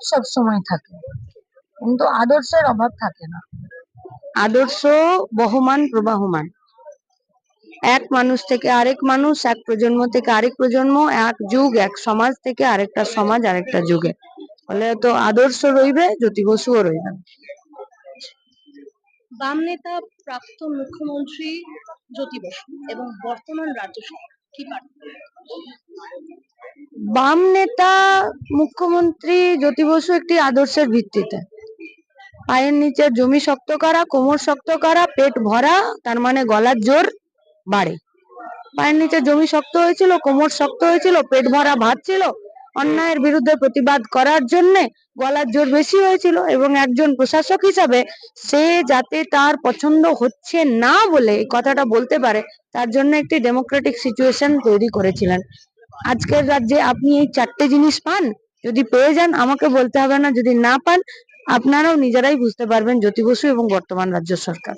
সব সময় থাকে। কিন্তু আদর্শের অভাব থাকে না। আদর্শ বহমান প্রবাহমান। এক মানুষ থেকে আরেক মানুষ এক প্রজন্ম থেকে আরেক প্রজন্ম এক যুগ এক সমাজ থেকে আরেকটা সমাজ আরেকটা যুগে। ফলে তো আদর্শ রইবে জ্যোতি বসুও রইবে বাম নেতা প্রাক্তন মুখ্যমন্ত্রী জ্যোতি বসু এবং বর্তমান রাজ্য সরকার কি পার্থক্য? বাম নেতা মুখ্যমন্ত্রী জ্যোতি বসু একটি আদর্শের ভিত্তিতে। পায়ের নিচে জমি শক্ত করা, কোমর শক্ত করা, পেট ভরা, তার মানে গলার জোর বাড়ে। পায়ের নিচে জমি শক্ত হয়েছিল, কোমর শক্ত হয়েছিল, পেট ভরা ভাত ছিল। অন্যায়ের বিরুদ্ধে প্রতিবাদ করার জন্য গলার জোর বেশি হয়েছিল এবং একজন প্রশাসক হিসাবে সে যাতে তার পছন্দ হচ্ছে না বলে কথাটা বলতে পারে, তার জন্য একটি ডেমোক্রেটিক সিচুয়েশন তৈরি করেছিলেন। আজকের রাজ্যে আপনি এই চারটে জিনিস পান? যদি পেয়ে যান, আমাকে বলতে হবে না। যদি না পান, আপনারাও নিজেরাই বুঝতে পারবেন জ্যোতি বসু এবং বর্তমান রাজ্য সরকার।